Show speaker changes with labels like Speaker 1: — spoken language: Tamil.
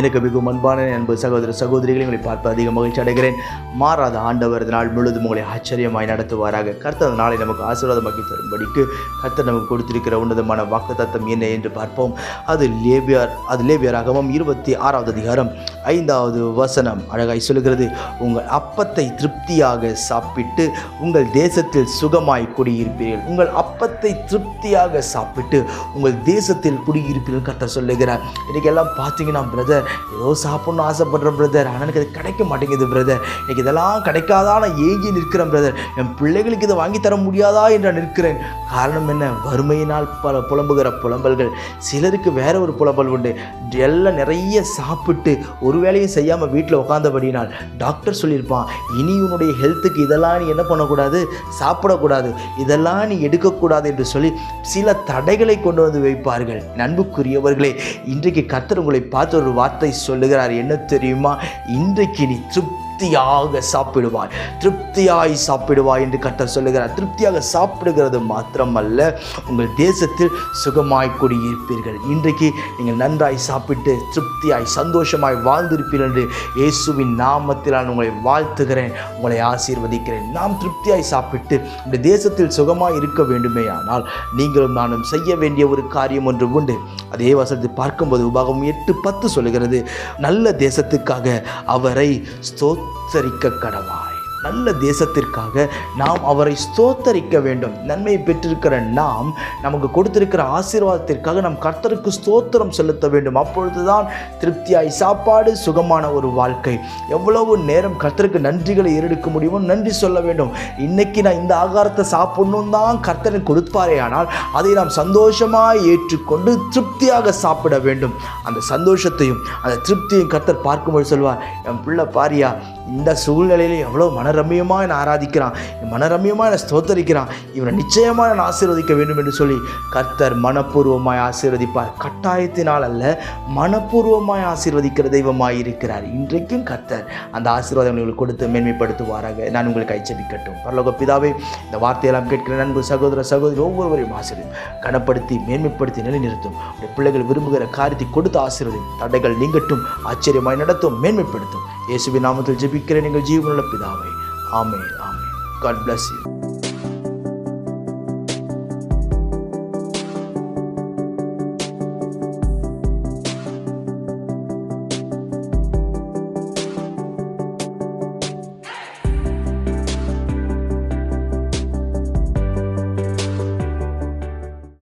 Speaker 1: எனக்கு மிகவும் அன்பான அன்பு சகோதர சகோதரிகளை உங்களை பார்த்து அதிக மகிழ்ச்சி அடைகிறேன். மாறாத ஆண்டவர் நாள் முழுவதும் உங்களை ஆச்சரியமாய் நடத்துவாராக. கர்த்தர் நாளை நமக்கு ஆசீர்வாதமாக்கி தரும்படிக்கு கர்த்தர் நமக்கு கொடுத்திருக்கிற உன்னதமான வாக்குத்தத்தம் என்ன என்று பார்ப்போம். அது லேபியார் அது லேபியராகவும் இருபத்தி ஆறாவது அதிகாரம் ஐந்தாவது வசனம் அழகாய் சொல்கிறது உங்கள் அப்பத்தை திருப்தியாக சாப்பிட்டு உங்கள் தேசத்தில் சுகமாய் குடியிருப்பீர்கள். உங்கள் அப்பத்தை திருப்தியாக சாப்பிட்டு உங்கள் தேசத்தில் குடியிருப்பீர்கள் கத்த சொல்லுகிறார். இன்னைக்கு எல்லாம் பார்த்தீங்கன்னா பிரதர் ஏதோ சாப்பிடணும்னு ஆசைப்படுறேன் பிரதர் ஆனால் எனக்கு அது கிடைக்க மாட்டேங்குது பிரதர் எனக்கு இதெல்லாம் கிடைக்காதா நான் ஏங்கி நிற்கிறேன் பிரதர் என் பிள்ளைகளுக்கு இதை வாங்கி தர முடியாதா என்று நான் நிற்கிறேன். காரணம் என்ன? வறுமையினால் பல புலம்புகிற புலம்பல்கள். சிலருக்கு வேற ஒரு புலம்பல் உண்டு. எல்லாம் நிறைய சாப்பிட்டு ஒரு வேலையும் செய்யாமல் வீட்டில் உட்காந்தபடினால் டாக்டர் சொல்லியிருப்பான் இனி உன்னுடைய ஹெல்த்துக்கு இதெல்லாம் நீ என்ன பண்ணக்கூடாது? சாப்பிடக்கூடாது. இதெல்லாம் நீ எடுக்கக்கூடாது என்று சொல்லி சில தடைகளை கொண்டு வந்து வைப்பார்கள். நண்புக்குரியவர்களே இன்றைக்கு கத்தர் உங்களை பார்த்து ஒரு வார்த்தை சொல்லுகிறார். என்ன தெரியுமா? இன்றைக்கு நீ திருப்தியாக சாப்பிடுவாய். திருப்தியாய் சாப்பிடுவாய் என்று கட்ட சொல்லுகிறார். திருப்தியாக சாப்பிடுகிறது மாத்திரமல்ல உங்கள் தேசத்தில் சுகமாய் குடியிருப்பீர்கள். இன்றைக்கு நீங்கள் நன்றாய் சாப்பிட்டு திருப்தியாய் சந்தோஷமாய் வாழ்ந்திருப்பீர்கள் என்று இயேசுவின் நாமத்தில் நான் உங்களை வாழ்த்துகிறேன் உங்களை ஆசீர்வதிக்கிறேன். நாம் திருப்தியாய் சாப்பிட்டு இந்த தேசத்தில் சுகமாய் இருக்க வேண்டுமே ஆனால் நீங்களும் நானும் செய்ய வேண்டிய ஒரு காரியம் ஒன்று உண்டு. அதே வசனத்தை பார்க்கும்போது உபாகம் எட்டு பத்து சொல்லுகிறது நல்ல தேசத்துக்காக அவரை ஸ்தோத் ஸ்தோத்தரிக்க கடவாய். நல்ல தேசத்திற்காக நாம் அவரை ஸ்தோத்தரிக்க வேண்டும். நன்மையை பெற்றிருக்கிற நாம் நமக்கு கொடுத்திருக்கிற ஆசீர்வாதத்திற்காக நாம் கர்த்தருக்கு ஸ்தோத்திரம் செலுத்த வேண்டும். அப்பொழுதுதான் திருப்தியாய் சாப்பாடு சுகமான ஒரு வாழ்க்கை. எவ்வளவு நேரம் கர்த்தருக்கு நன்றிகளை ஏறெடுக்க முடியுமோ நன்றி சொல்ல வேண்டும். இன்னைக்கு நான் இந்த ஆகாரத்தை சாப்பிடணும் தான் கர்த்தனை கொடுப்பாரே ஆனால் அதை நாம் சந்தோஷமாக ஏற்றுக்கொண்டு திருப்தியாக சாப்பிட வேண்டும். அந்த சந்தோஷத்தையும் அந்த திருப்தியையும் கர்த்தர் பார்க்கும்போது சொல்வார் என் பிள்ளை பாரியா இந்த சூழ்நிலையில எவ்வளோ மனரம்யமாக என்னை ஆராதிக்கிறான் மனரம்யமாக என்னை ஸ்தோத்தரிக்கிறான் இவனை நிச்சயமாக நான் ஆசீர்வதிக்க வேண்டும் என்று சொல்லி கர்த்தர் மனப்பூர்வமாய் ஆசீர்வதிப்பார். கட்டாயத்தினால் அல்ல மனப்பூர்வமாய் ஆசீர்வதிக்கிற தெய்வமாய் இருக்கிறார். இன்றைக்கும் கர்த்தர் அந்த ஆசீர்வாதம் உங்களுக்கு கொடுத்து மேன்மைப்படுத்துவாராக. நான் உங்களுக்கு ஐச்சபிக்கட்டும் பரலோக பிதாவே இந்த வார்த்தையெல்லாம் கேட்கிற நண்பு சகோதர சகோதரி ஒவ்வொருவரையும் ஆசிரியம் கனப்படுத்தி மேன்மைப்படுத்தி நிலைநிறுத்தும். பிள்ளைகள் விரும்புகிற காரியத்தை கொடுத்து ஆசீர்வதி தடைகள் நீங்கட்டும் ஆச்சரியமாய் நடத்தும் மேன்மைப்படுத்தும். இயேசுவின் நாமத்தில் ஜெபிக்கிறேன் எங்கள் ஜீவனுள்ள பிதாவை. ஆமே ஆமே காட் பிளஸ் யூ